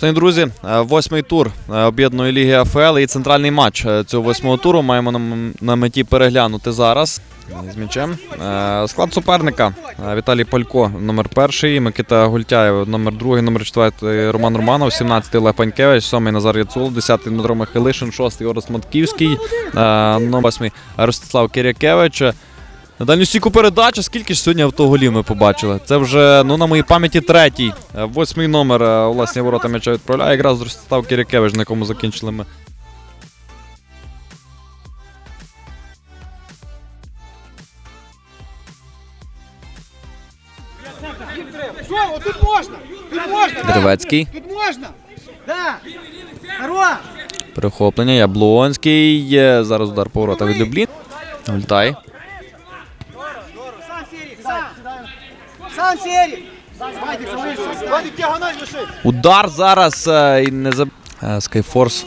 Шановні друзі, е, восьмий тур е, об'єднаної ліги АФЛ і центральний матч е, цього восьмого туру маємо на, меті переглянути зараз. З м'ячем. Склад суперника Віталій Палько, номер перший, Микита Гультяєв, номер другий, номер четвертий Роман Романов, 17-й Олег Панькевич, 7-й Назар Яцул, 10-й Дмитро Михайлишин, 6-й Орес Матківський, номер 8-й Ростислав Кирякевич. На дальню стійку передача. Скільки ж сьогодні автоголів ми побачили? Це вже ну на моїй пам'яті третій. Е, Восьмий номер е, власні ворота м'яча відправляє. Якраз Ростислав Кирякевич, на якому закінчили ми. Що, тут можна! Тут можна! Деревецький. Тут можна! Да! Хорош! Перехоплення. Яблонський. Зараз удар по воротах від Люблін. Гультай. Діагональ лиши! Удар зараз е, і не заб... Скайфорс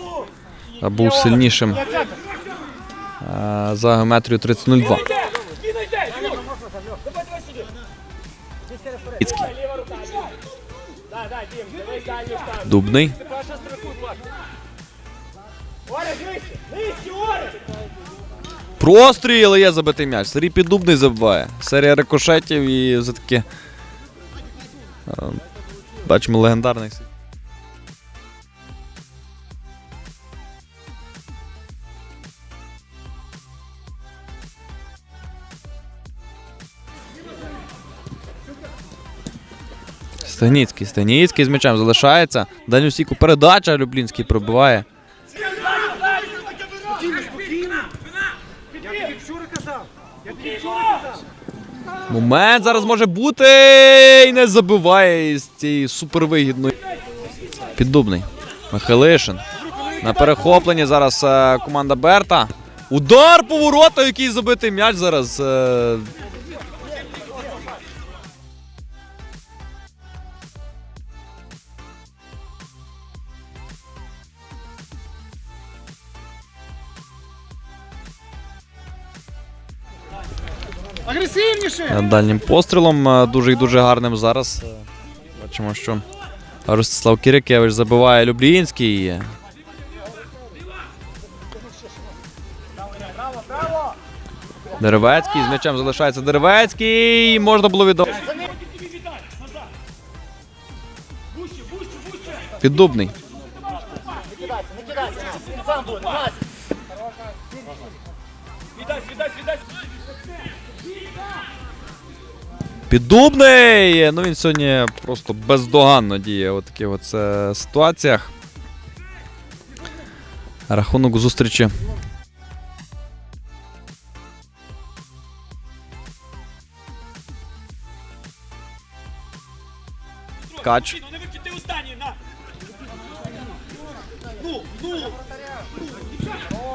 е, був сильнішим е, за геометрію 30.02. Іцький. Дубний. Простріл є забитий м'яч. Сергій Піддубний забиває. Серія рикошетів і за таки. е, Бачимо легендарний. Станіцький, Станіцький з м'ячем залишається. Дальню стійку передача Люблінський пробиває. Момент зараз може бути і не забиває з цієї супервигідної. Піддубний. Михайлишин. На перехопленні зараз е, команда Берта. Удар по вороту, який забитий м'яч зараз. Агресивніше! дальнім пострілом. е, Дуже і дуже гарним зараз. Е, Бачимо, що Ростислав Кирикевич забиває Люблінський. Деревецький з м'ячем залишається Деревецький. Можна було віддавати. Піддубний. Піддубний! Ну він сьогодні просто бездоганно діє у таких от е, ситуаціях. Рахунок зустрічі. Кач.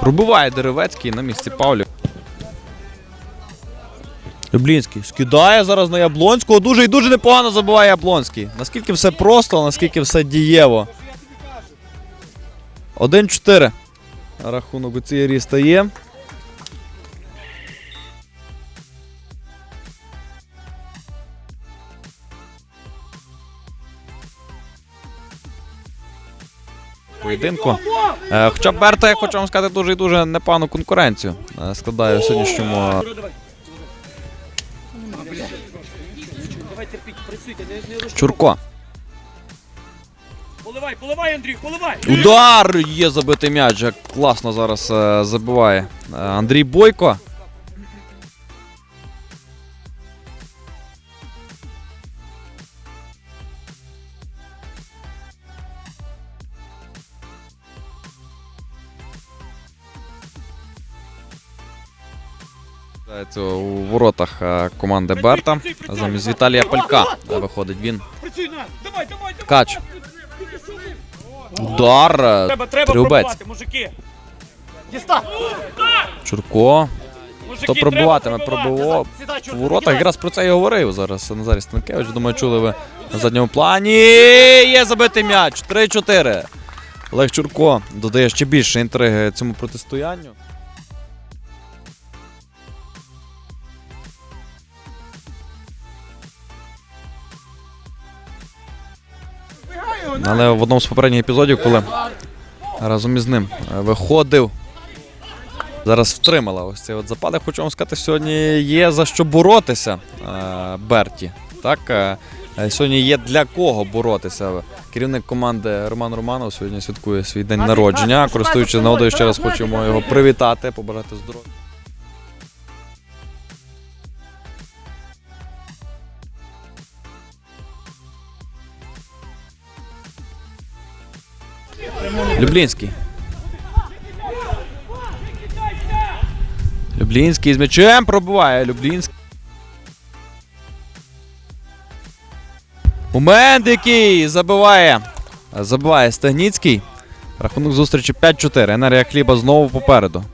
Пробиває Деревецький на місці Павлів. Люблінський скидає зараз на Яблонського. Дуже і дуже непогано забиває Яблонський. Наскільки все просто, наскільки все дієво. 1-4. Рахунок у цій стає. Поєдинку. Е, Хоча Берта, я хочу вам сказати, дуже і дуже непогану конкуренцію е, складає в сьогоднішньому. Чурко. Поливай, поливай, Андрій, поливай! Удар! Є забитий м'яч. Класно зараз е, забиває е, Андрій Бойко. У воротах е, команди Берта. Замість Віталія Палька е, виходить він. Кач. Удар. е! Діста! Чурко. Хто пробиватиме, треба пробивати. пробивав Сідай, в чорт, воротах. Якраз про це і говорив зараз Назарій Станкевич. Думаю, чули ви на задньому плані. Є забитий м'яч. 3-4. Олег Чурко додає ще більше інтриги цьому протистоянню. Але в одному з попередніх епізодів, коли разом із ним е, виходив, зараз втримала ось цей от запад. Я хочу вам сказати, сьогодні є за що боротися е, Берті. Так, е, сьогодні є для кого боротися. Керівник команди Роман Романов сьогодні святкує свій день народження. Користуючись нагодою, ще раз хочемо його привітати, побажати здоров'я. Люблінський. Люблінський з м'ячем пробиває. Люблінський. Момент який забиває. Забиває Стагніцький. Рахунок зустрічі 5-4. Енергія хліба знову попереду.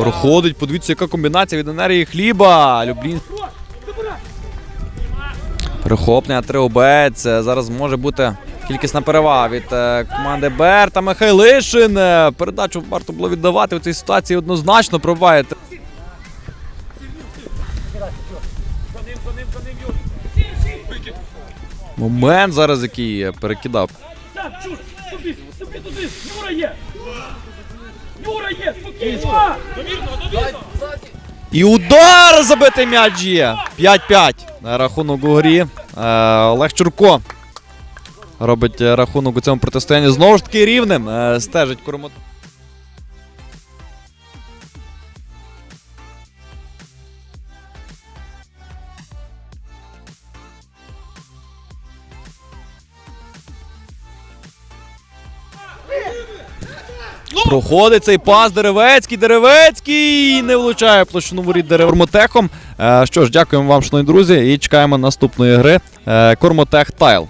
Проходить, подивіться, яка комбінація від енергії хліба. Люблін. Перехоплення триобець. Зараз може бути кількісна перевага від е, команди Берта Михайлишин. Е, Передачу варто було віддавати в цій ситуації однозначно пробиває. Момент зараз, який перекидав. Юра є! Спокійно! Довірно, довірно! І удар забитий м'яч є. 5-5 на рахунок у грі. Е, Олег Чурко робить рахунок у цьому протистоянні знову ж таки рівним. Е, Стежить Курмат. Проходить цей пас Деревецький. Деревецький не влучає площину воріт Деревмотехом. Е, Що ж, дякуємо вам, шановні друзі, і чекаємо наступної гри. Е, Кормотех Тайл.